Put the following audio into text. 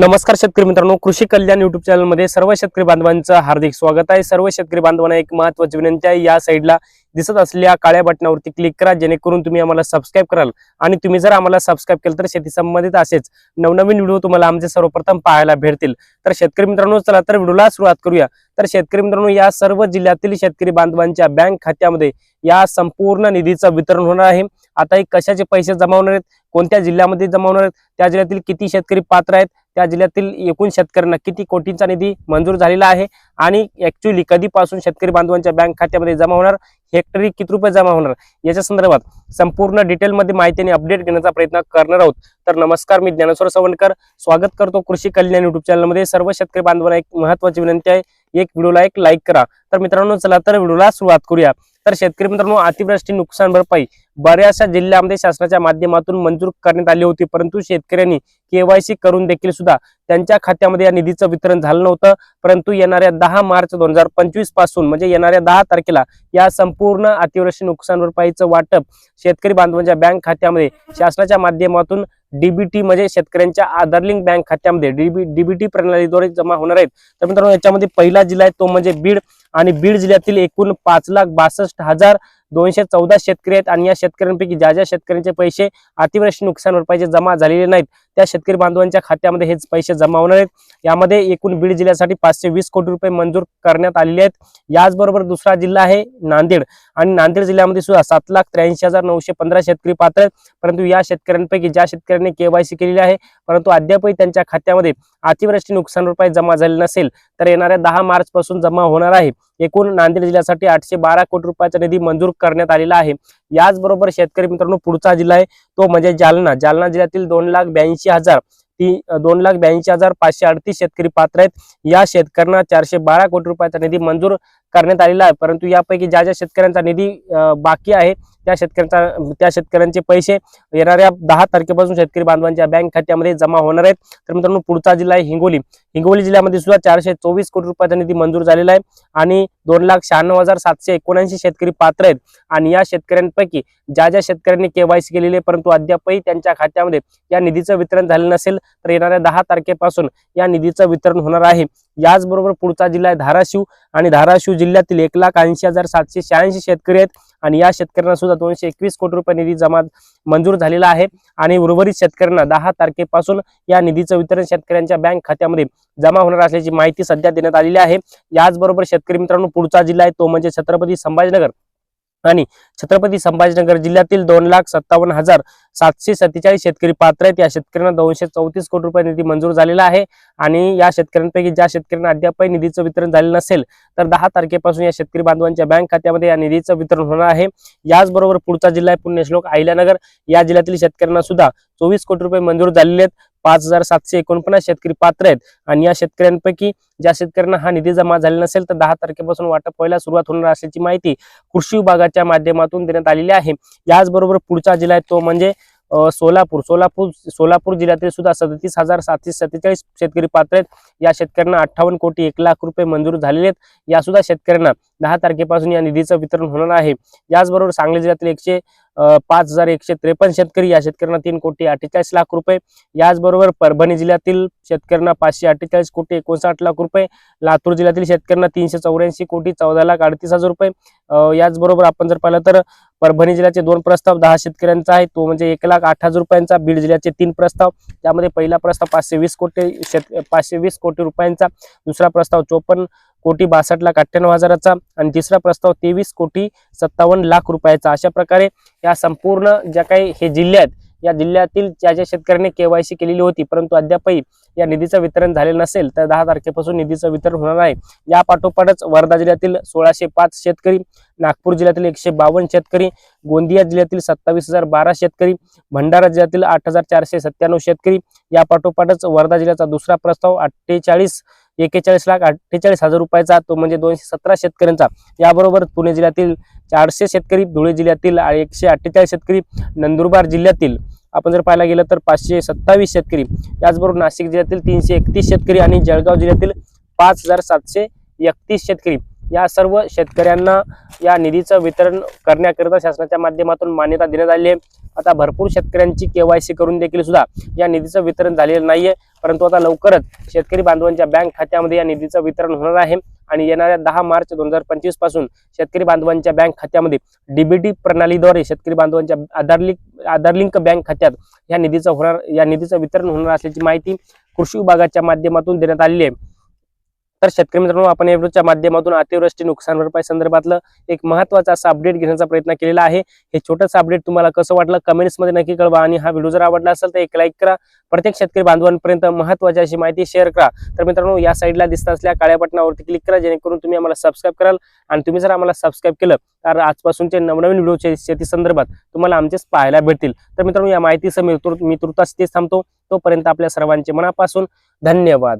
नमस्कार शेतकरी मित्रांनो कृषी कल्याण युट्यूब चॅनलमध्ये सर्व शेतकरी बांधवांचं हार्दिक स्वागत आहे. सर्व शेतकरी बांधवांना एक महत्वाची विनंती आहे या साईडला दिसत असलेल्या काळ्या बटनावरती क्लिक करा जेणेकरून तुम्ही आम्हाला सबस्क्राईब कराल. आणि तुम्ही जर आम्हाला सबस्क्राईब केलं तर शेती संबंधित असेच नवनवीन व्हिडिओ तुम्हाला आमचे सर्वप्रथम पाहायला भेटतील. तर शेतकरी मित्रांनो चला तर व्हिडिओला सुरुवात करूया. तर शेतकरी मित्रांनो या सर्व जिल्ह्यातील शेतकरी बांधवांच्या बँक खात्यामध्ये या संपूर्ण निधीचं वितरण होणार आहे. आता हे कशाचे पैसे जमा होणार आहेत? कोणत्या जिल्ह्यामध्ये जमा आहेत? त्या जिल्ह्यातील किती शेतकरी पात्र आहेत? त्या जिल्ह्यातील एकूण शेतकऱ्यांना किती कोटींचा निधी मंजूर झालेला आहे? आणि ऍक्च्युली कधीपासून शेतकरी बांधवांच्या बँक खात्यामध्ये जमा होणार? हेक्टरी किती रुपये जमा होणार? याच्या संदर्भात संपूर्ण डिटेलमध्ये माहिती आणि अपडेट घेण्याचा प्रयत्न करणार आहोत. तर नमस्कार मी ज्ञानेश्वर सवणकर स्वागत करतो कृषी कल्याण युट्यूब चॅनलमध्ये. सर्व शेतकरी बांधवांना एक महत्वाची विनंती आहे. एक व्हिडिओला एक लाईक करा. तर मित्रांनो चला तर व्हिडिओला सुरुवात करूया. तर शेतकरी मित्रांनो अतिवृष्टी नुकसान भरपाई बऱ्याचशा जिल्ह्यामध्ये शासनाच्या माध्यमातून मंजूर करण्यात आली होती. परंतु शेतकऱ्यांनी केवायसी करून देखील सुद्धा त्यांच्या खात्यामध्ये या निधीचं वितरण झालं नव्हतं. परंतु येणाऱ्या दहा मार्च दोन हजार पंचवीसपासून म्हणजे येणाऱ्या दहा तारखेला या संपूर्ण अतिवृष्टी नुकसान भरपाईचं वाटप शेतकरी बांधवांच्या बँक खात्यामध्ये शासनाच्या माध्यमातून डीबीटी म्हणजे शेतकऱ्यांच्या आधारलिंक बँक खात्यामध्ये डीबी डीबीटी प्रणालीद्वारे जमा होणार आहेत. तर मित्रांनो याच्यामध्ये पहिला जिल्हा आहे तो म्हणजे बीड. आणि बीड जिल्ह्यातील एकूण पाच लाख बासष्ट हजार दोनशे चौदा शेतकरी आहेत. आणि या शेतकऱ्यांपैकी ज्या ज्या शेतकऱ्यांचे पैसे अतिवृष्टी नुकसान भरपाईचे जमा झालेले नाहीत त्या शेतकरी बांधवांच्या खात्यामध्ये हेच पैसे जमा होणार आहेत. यामध्ये एकूण बीड जिल्ह्यासाठी पाचशे वीस कोटी रुपये मंजूर करण्यात आलेले आहेत. याचबरोबर दुसरा जिल्हा आहे नांदेड. आणि नांदेड जिल्ह्यामध्ये सुद्धा सात लाख त्र्याऐंशी हजार नऊशे पंधरा शेतकरी पात्र आहेत. परंतु या शेतकऱ्यांपैकी ज्या शेतकऱ्यांनी केवायसी केलेली आहे परंतु अद्यापही त्यांच्या खात्यामध्ये अतिवृष्टी नुकसान रुपये जमा झाले नसेल तर येणाऱ्या दहा मार्च पासून जमा होणार आहे. एकूण नांदेड जिल्ह्यासाठी आठशे बारा कोटी रुपयाचा निधी मंजूर करण्यात आलेला आहे. याचबरोबर शेतकरी मित्रांनो पुढचा जिल्हा आहे तो म्हणजे जालना. जालना जिल्ह्यातील दोन लाख ब्याऐंशी हजार ती दोन लाख ब्याऐंशी हजार पाचशे अडतीस शेतकरी पात्र आहेत. या शेतकऱ्यांना चारशे बारा कोटी रुपयाचा निधी मंजूर करण्यात आलेला आहे. परंतु यापैकी ज्या ज्या शेतकऱ्यांचा निधी बाकी आहे त्या शेतकऱ्यांचा त्या शेतकऱ्यांचे पैसे येणाऱ्या दहा तारखेपासून शेतकरी बांधवांच्या बँक खात्यामध्ये जमा होणार आहेत. तर मित्रांनो पुढचा जिल्हा आहे हिंगोली. हिंगोली जिल्ह्यामध्ये सुद्धा चारशे चोवीस कोटी रुपयाचा निधी मंजूर झालेला आहे आणि दोन लाख शहाण्णव हजार सातशे एकोणऐंशी शेतकरी पात्र आहेत. आणि या शेतकऱ्यांपैकी ज्या ज्या शेतकऱ्यांनी केवायसी केलेली आहे परंतु अद्यापही त्यांच्या खात्यामध्ये या निधीचं वितरण झालं नसेल तर येणाऱ्या दहा तारखेपासून या निधीचं वितरण होणार आहे. याचबरोबर पुढचा जिल्हा आहे धाराशिव. आणि धाराशिव जिल्ह्यातील एक लाख ऐंशी हजार सातशे शहाऐंशी शेतकरी आहेत. आणि या शेतकऱ्यांना सुद्धा दोनशे एकवीस कोटी रुपये निधी जमा मंजूर झालेला आहे. आणि उर्वरित शेतकऱ्यांना दहा तारखेपासून या निधीचं वितरण शेतकऱ्यांच्या बँक खात्यामध्ये जमा होणार असल्याची माहिती सध्या देण्यात आलेली आहे. याचबरोबर शेतकरी मित्रांनो पुढचा जिल्हा आहे तो म्हणजे छत्रपती संभाजीनगर. आणि छत्रपती संभाजीनगर जिल्ह्यातील दोन लाख सत्तावन्न हजार सातशे सत्तेचाळीस शेतकरी पात्र आहेत. या शेतकऱ्यांना दोनशे चौतीस कोटी रुपये निधी मंजूर झालेला आहे आणि या शेतकऱ्यांपैकी ज्या शेतकऱ्यांना अद्यापही निधीचं वितरण झालेलं नसेल तर दहा तारखेपासून या शेतकरी बांधवांच्या बँक खात्यामध्ये या निधीचं वितरण होणार आहे. याचबरोबर पुढचा जिल्हा आहे पुण्यश्लोक अहिल्यानगर. या जिल्ह्यातील शेतकऱ्यांना सुद्धा चोवीस कोटी रुपये मंजूर झालेले आहेत. पाच हजार सातशे एकोणपन्नास शेतकरी पात्र आहेत. आणि या शेतकऱ्यांपैकी ज्या शेतकऱ्यांना हा निधी जमा झाला नसेल तर दहा तारखेपासून वाटप व्हायला सुरुवात होणार असल्याची माहिती कृषी विभागाच्या माध्यमातून देण्यात आलेली आहे. याचबरोबर पुढचा जिल्हा आहे तो म्हणजे सोलापूर. सोलापूर सोलापूर जिल्ह्यातील सुद्धा सदतीस हजार सातशे सत्तेचाळीस शेतकरी पात्र आहेत. या शेतकऱ्यांना अठ्ठावन्न कोटी एक लाख रुपये मंजूर झालेले आहेत. या सुद्धा शेतकऱ्यांना दहा तारखेपासून या निधीचं वितरण होणार आहे. याचबरोबर सांगली जिल्ह्यातील एकशे पाच हजार एकशे त्रेपन्न शेतकरी या शेतकऱ्यांना तीन कोटी अठ्ठेचाळीस लाख रुपये. याचबरोबर परभणी जिल्ह्यातील शेतकऱ्यांना पाचशे अठ्ठेचाळीस कोटी एकोणसाठ लाख रुपये. लातूर जिल्ह्यातील शेतकऱ्यांना तीनशे चौऱ्याऐंशी कोटी चौदा लाख अडतीस हजार रुपये. याचबरोबर आपण जर पाहिलं तर परभणी जिल्ह्याचे दोन प्रस्ताव दहा शेतकऱ्यांचा आहे. तो म्हणजे एक लाख आठ हजार रुपयांचा बीड जिल्ह्याचे तीन प्रस्ताव. त्यामध्ये पहिला प्रस्ताव पाचशे वीस कोटी शेत पाचशे वीस कोटी रुपयांचा. दुसरा प्रस्ताव चोपन्न कोटी बासष्ट लाख अठ्ठ्याण्णव हजाराचा आणि तिसरा प्रस्ताव तेवीस कोटी सत्तावन्न लाख रुपयाचा. अशा प्रकारे या संपूर्ण ज्या काही हे जिल्हे आहेत या जिल्ह्यातील ज्या ज्या शेतकऱ्यांनी केवायसी केलेली होती परंतु अद्यापही या निधीचं वितरण झालेलं नसेल तर दहा तारखेपासून निधीचं वितरण होणार आहे या पाठोपाठच वर्धा जिल्ह्यातील सोळाशे पाच शेतकरी नागपूर जिल्ह्यातील एकशे बावन्न शेतकरी गोंदिया जिल्ह्यातील सत्तावीस हजार बारा शेतकरी भंडारा जिल्ह्यातील आठ हजार चारशे सत्त्याण्णव शेतकरी या पाठोपाठच वर्धा जिल्ह्याचा दुसरा प्रस्ताव अठ्ठेचाळीस एकेचाळीस लाख अठ्ठेचाळीस हजार रुपयाचा तो म्हणजे दोनशे सतरा शेतकऱ्यांचा. याबरोबर पुणे जिल्ह्यातील चारशे शेतकरी धुळे जिल्ह्यातील एकशे अठ्ठेचाळीस शेतकरी नंदुरबार जिल्ह्यातील. आपण जर पाहायला गेलं तर पाचशे सत्तावीस शेतकरी. याचबरोबर नाशिक जिल्ह्यातील तीनशे एकतीस शेतकरी आणि जळगाव जिल्ह्यातील पाच हजार सातशे एकतीस शेतकरी. या सर्व शेतकऱ्यांना या निधीचं वितरण करण्याकरिता शासनाच्या माध्यमातून मान्यता देण्यात आली आहे. आता भरपूर शेतकऱ्यांची केवायसी करून देखील सुद्धा या निधीचं वितरण झालेलं नाहीये. परंतु आता लवकरच शेतकरी बांधवांच्या बँक खात्यामध्ये या निधीचं वितरण होणार आहे. आणि येणाऱ्या दहा मार्च दोन हजार पंचवीसपासून शेतकरी बांधवांच्या बँक खात्यामध्ये डीबीटी प्रणालीद्वारे शेतकरी बांधवांच्या Aadhaar link Aadhaar link bank खात्यात या निधीचं होणार या निधीचं वितरण होणार असल्याची माहिती कृषी विभागाच्या माध्यमातून देण्यात आलेली आहे. तर शेतकरी मित्रांनो आपण या व्हिडिओच्या माध्यमातून अतिवृष्टी नुकसान भरपाई संदर्भातलं एक महत्त्वाचा असा अपडेट घेण्याचा प्रयत्न केलेला आहे. हे छोटंसं अपडेट तुम्हाला कसं वाटलं कमेंट्समध्ये नक्की कळवा आणि हा व्हिडिओ जर आवडला असेल तर एक लाईक करा. प्रत्येक शेतकरी बांधवांपर्यंत महत्वाची अशी माहिती शेअर करा. तर मित्रांनो या साईडला दिसत असल्या काळ्या बटनावरती क्लिक करा जेणेकरून तुम्ही आम्हाला सबस्क्राईब कराल आणि तुम्ही जर आम्हाला सबस्क्राईब केलं तर आजपासूनचे नवनवीन व्हिडिओचे शेती संदर्भात तुम्हाला आमचेच पाहायला भेटतील. तर मित्रांनो या माहितीसह मी तुर- मी तुर्तास तेच थांबतो. तोपर्यंत आपल्या सर्वांचे मनापासून धन्यवाद.